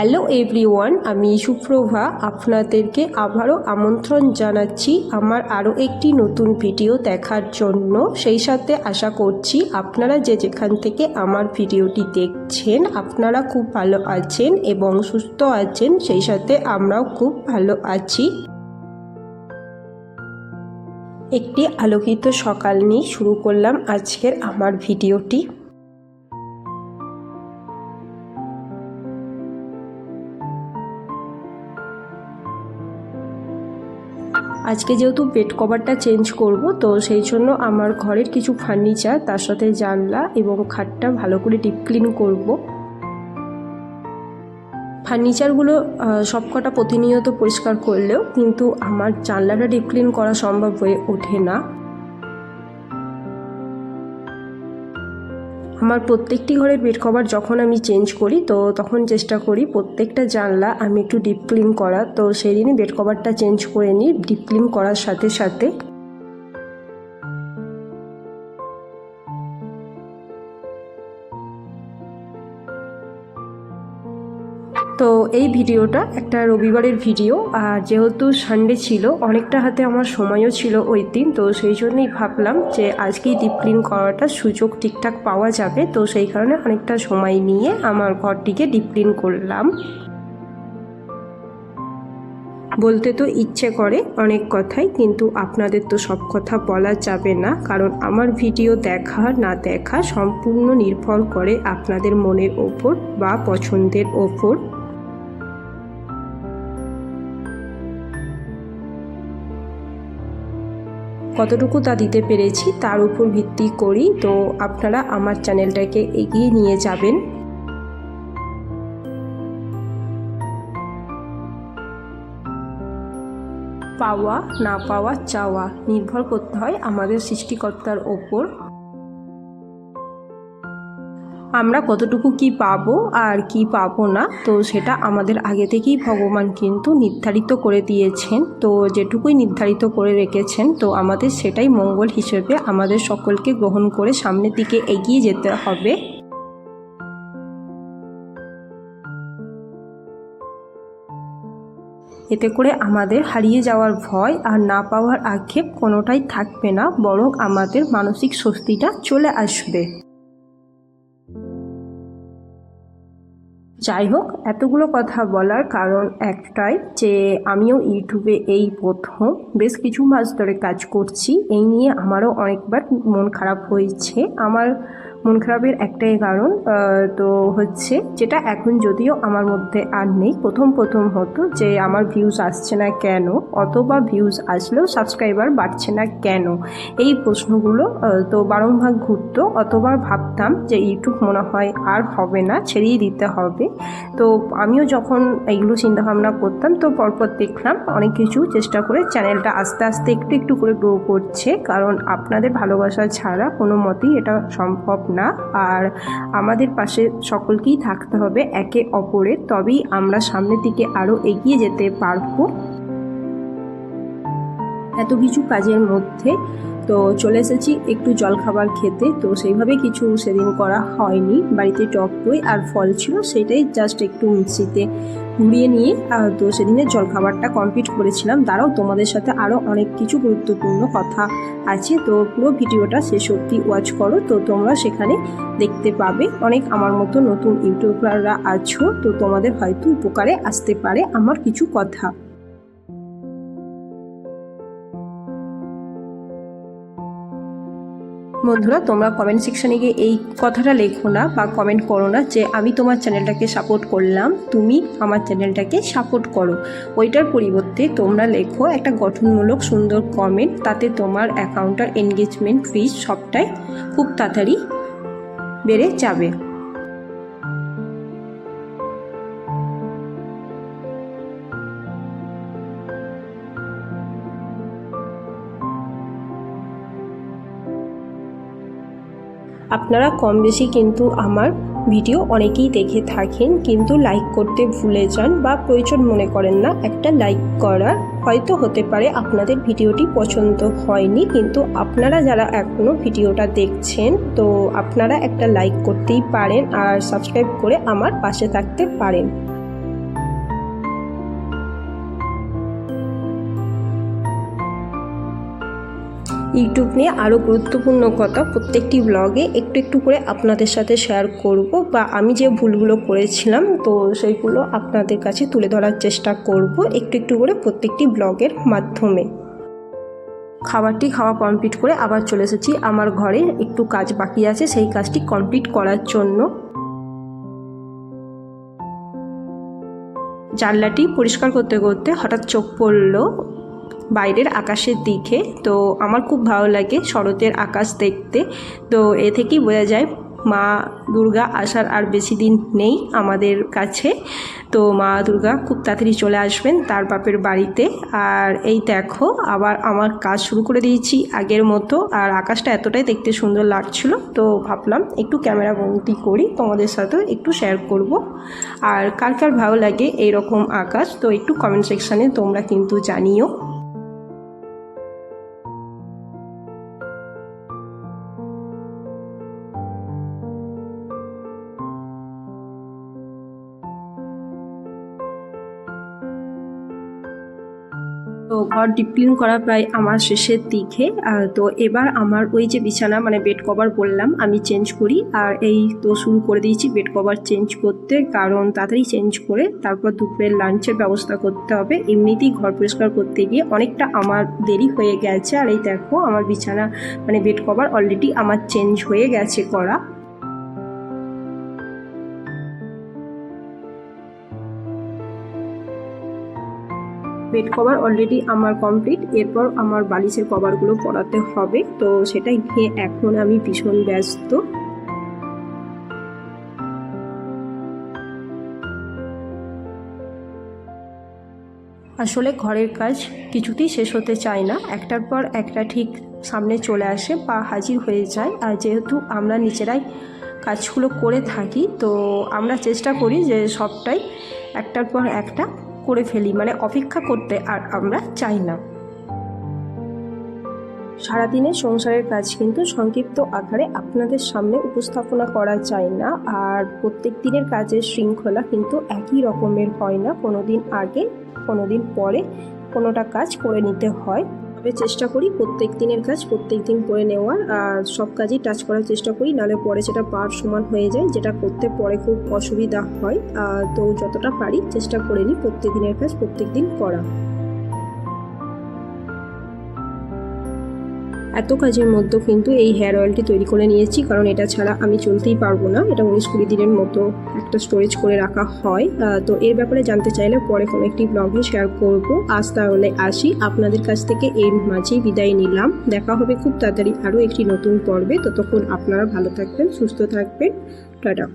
Hello everyone, আমি সুপ্রভা আপনাদেরকে আবারও আমন্ত্রণ জানাচ্ছি আমার আরও একটি নতুন ভিডিও দেখার জন্য। সেই সাথে আশা করছি আপনারা যে যেখান থেকে আমার ভিডিওটি দেখছেন, আপনারা খুব ভালো আছেন এবং সুস্থ আছেন, সেই সাথে আমরাও খুব ভালো আছি। একটি আলোকিত সকাল নিয়ে শুরু করলাম আজকের আমার ভিডিওটি। আজকে যেহেতু বেড কভারটা চেঞ্জ করব, তো সেই জন্য আমার ঘরের কিছু ফার্নিচার তার সাথে জানলা এবং খাটটা ভালো করে ডিপ ক্লিন করব। ফার্নিচারগুলো সবকটা প্রতিনিয়ত পরিষ্কার করলেও কিন্তু আমার জানলাটা ডিপ ক্লিন করা সম্ভব হয়ে ওঠে না। আমার প্রত্যেকটি ঘরের বেড কভার যখন আমি চেঞ্জ করি, তো তখন চেষ্টা করি প্রত্যেকটা জানলা আমি একটু ডিপ ক্লিন করা তো সেই দিনই বেড কভারটা চেঞ্জ করে নিই ডিপ ক্লিন করার সাথে সাথে এই ভিডিওটা একটা রবিবারের ভিডিও, আর যেহেতু সানডে ছিল, অনেকটা হাতে আমার সময়ও ছিল ওই দিন, তো সেই জন্যই ভাবলাম যে আজকেই ডিপ ক্লিন করাটা সুযোগ ঠিকঠাক পাওয়া যাবে, তো সেই কারণে অনেকটা সময় নিয়ে আমার ঘরটিকে ডিপ ক্লিন করলাম। বলতে তো ইচ্ছে করে অনেক কথাই, কিন্তু আপনাদের তো সব কথা বলা যাবে না, কারণ আমার ভিডিও দেখা না দেখা সম্পূর্ণ নির্ভর করে আপনাদের মনের ওপর বা পছন্দের ওপর। কতটুকু তা দিতে পেরেছি তার উপর ভিত্তি করি। তো আপনারা আমার চ্যানেলটাকে এগিয়ে নিয়ে যাবেন। পাওয়া না পাওয়া চাওয়া নির্ভর করতে হয় আমাদের সৃষ্টিকর্তার ওপর। আমরা কতটুকু কি পাবো আর কি পাবো না, তো সেটা আমাদের আগে থেকেই ভগবান কিন্তু নির্ধারিত করে দিয়েছেন। তো যেটুকুই নির্ধারিত করে রেখেছেন, তো আমাদের সেটাই মঙ্গল হিসেবে আমাদের সকলকে গ্রহণ করে সামনের দিকে এগিয়ে যেতে হবে। এতে করে আমাদের হারিয়ে যাওয়ার ভয় আর না পাওয়ার আক্ষেপ কোনোটাই থাকবে না, বরং আমাদের মানসিক স্বস্তিটা চলে আসবে। যাই হোক এতগুলো কথা বলার কারণ একটাই যে আমিও ইউটিউবে এই প্রথম বেশ কিছু মাস ধরে কাজ করছি। এই নিয়ে আমারও অনেকবার মন খারাপ হয়েছে। আমার মন খারাপের একটাই কারণ তো হচ্ছে যেটা এখন যদিও আমার মধ্যে আর নেই। প্রথম প্রথম হতো যে আমার ভিউজ আসছে না কেন, অথবা ভিউজ আসলেও সাবস্ক্রাইবার বাড়ছে না কেন? এই প্রশ্নগুলো তো বারংবার ঘুরতো, অতবার ভাবতাম যে ইউটিউব মনে হয় আর হবে না, ছেড়েই দিতে হবে। তো আমিও যখন এইগুলো চিন্তাভাবনা করতাম, তো পরপর দেখলাম অনেক কিছু চেষ্টা করে চ্যানেলটা আস্তে আস্তে একটু একটু করে গ্রো করছে। কারণ আপনাদের ভালোবাসা ছাড়া কোনো মতেই এটা সম্ভব না, আর আমাদের পাশে সকলকেই থাকতে হবে একে অপরের। তবেই আমরা সামনের দিকে আরও এগিয়ে যেতে পারব। এত কিছু কাজের মধ্যে। তো চলে এসেছি একটু জলখাবার খেতে। তো সেইভাবে কিছু সেদিন করা হয়নি। বাড়িতে টক দই আর ফল ছিল, সেটাই জাস্ট একটু মিক্সিতে ঘুরিয়ে নিয়ে তো সেদিনের জলখাবারটা কমপ্লিট করেছিলাম। তারাও তোমাদের সাথে আরও অনেক কিছু গুরুত্বপূর্ণ কথা আছে। তো পুরো ভিডিওটা শেষ অব্দি ওয়াচ করো। তো তোমরা সেখানে দেখতে পাবে। অনেক আমার মতো নতুন ইউটিউবাররা আছো। তো তোমাদের হয়তো উপকারে আসতে পারে আমার কিছু কথা। বন্ধুরা, তোমরা কমেন্ট সেকশানে গিয়ে এই কথাটা লেখো না বা কমেন্ট করো না যে আমি তোমার চ্যানেলটাকে সাপোর্ট করলাম, তুমি আমার চ্যানেলটাকে সাপোর্ট করো। ওইটার পরিবর্তে তোমরা লেখো একটা গঠনমূলক সুন্দর কমেন্ট তাতে তোমার অ্যাকাউন্টার এনগেজমেন্ট ফিজ সবটাই খুব তাড়াতাড়ি বেড়ে যাবে। আপনারা কম বেশি কিন্তু আমার ভিডিও অনেকেই দেখে থাকেন, কিন্তু লাইক করতে ভুলে যান বা প্রয়োজন মনে করেন না। একটা লাইক করার হয়তো হতে পারে আপনাদের ভিডিওটি পছন্দ হয়নি, কিন্তু আপনারা যারা এখনও ভিডিওটা দেখছেন, তো আপনারা একটা লাইক করতেই পারেন আর সাবস্ক্রাইব করে আমার পাশে থাকতে পারেন। ইউটিউব নিয়ে আরও গুরুত্বপূর্ণ কথা প্রত্যেকটি ব্লগে একটু একটু করে আপনাদের সাথে শেয়ার করব বা আমি যে ভুলগুলো করেছিলাম, তো সেইগুলো আপনাদের কাছে তুলে ধরার চেষ্টা করব একটু একটু করে প্রত্যেকটি ব্লগের মাধ্যমে। খাবারটি খাওয়া কমপ্লিট করে আবার চলে এসেছি আমার ঘরে, একটু কাজ বাকি আছে, সেই কাজটি কমপ্লিট করার জন্য। জানলাটি পরিষ্কার করতে করতে হঠাৎ চোখ পড়ল। বাইরের আকাশের দিকে। তো আমার খুব ভালো লাগে শরতের আকাশ দেখতে। তো এ থেকেই বোঝা যায় মা দুর্গা আসার আর বেশি দিন নেই আমাদের কাছে। তো মা দুর্গা খুব তাড়াতাড়ি চলে আসবেন তার বাপের বাড়িতে। আর এই দেখো, আবার আমার কাজ শুরু করে দিয়েছি আগের মতো। আর আকাশটা এতটাই দেখতে সুন্দর লাগছিল, তো ভাবলাম একটু ক্যামেরা বন্দি করি, তোমাদের সাথেও একটু শেয়ার করব। আর কার কার ভালো লাগে এইরকম আকাশ, তো একটু কমেন্ট সেকশানে তোমরা কিন্তু জানিও। ঘর ডিপ ক্লিন করা প্রায় আমার শেষের দিকে। তো এবার আমার ওই যে বিছানা মানে বেড কভার বললাম, আমি চেঞ্জ করি। আর এই তো শুরু করে দিয়েছি বেড কভার চেঞ্জ করতে, কারণ তাড়াতাড়ি চেঞ্জ করে তারপর দুপুরের লাঞ্চের ব্যবস্থা করতে হবে। এমনিতেই ঘর পরিষ্কার করতে গিয়ে অনেকটা আমার দেরি হয়ে গেছে। আর এই দেখো, আমার বিছানা মানে বেড কভার অলরেডি আমার চেঞ্জ হয়ে গেছে করা। বেড কভার অলরেডি আমার কমপ্লিট এরপর আমার বালিশের কভারগুলো পরাতে হবে। তো সেটাই নিয়ে এখন আমি ভীষণ ব্যস্ত। আসলে ঘরের কাজ কিছুতেই শেষ হতে চায় না। একটার পর একটা ঠিক সামনে চলে আসে বা হাজির হয়ে যায়। আর যেহেতু আমরা নিজেরাই কাজগুলো করে থাকি, তো আমরা চেষ্টা করি যে সবটাই একটার পর একটা করে ফেলি মানে অপেক্ষা করতে আর আমরা চাই না। সারাদিনের সংসারের কাজ কিন্তু সংক্ষিপ্ত আকারে আপনাদের সামনে উপস্থাপনা করা যায় না, আর প্রত্যেক দিনের কাজের শৃঙ্খলা কিন্তু একই রকমের হয় না। কোনো দিন আগে কোনো দিন পরে কোনোটা কাজ করে নিতে হয়। তবে চেষ্টা করি, প্রত্যেক দিনের কাজ প্রত্যেক দিন করে নেওয়ার। আর সব কাজই টাচ করার চেষ্টা করি, নাহলে পরে সেটা পার সমান হয়ে যায়, যেটা করতে পরে খুব অসুবিধা হয়। তো যতটা পারি চেষ্টা করে নিই প্রত্যেক দিনের কাজ প্রত্যেক দিন করা। এত কাজের মধ্যেও কিন্তু এই হেয়ার অয়েলটি তৈরি করে নিয়েছি, কারণ এটা ছাড়া আমি চলতেই পারব না। এটা উনিশ কুড়ি দিনের মতো একটা স্টোরেজ করে রাখা হয়। তো এর ব্যাপারে জানতে চাইলে পরে কোনো একটি ব্লগে শেয়ার করব। আজ তাহলে আসি। আপনাদের কাছ থেকে এর মাঝেই বিদায় নিলাম। দেখা হবে খুব তাড়াতাড়ি আরও একটি নতুন পর্বে। ততক্ষণ আপনারা ভালো থাকবেন, সুস্থ থাকবেন। টাটা।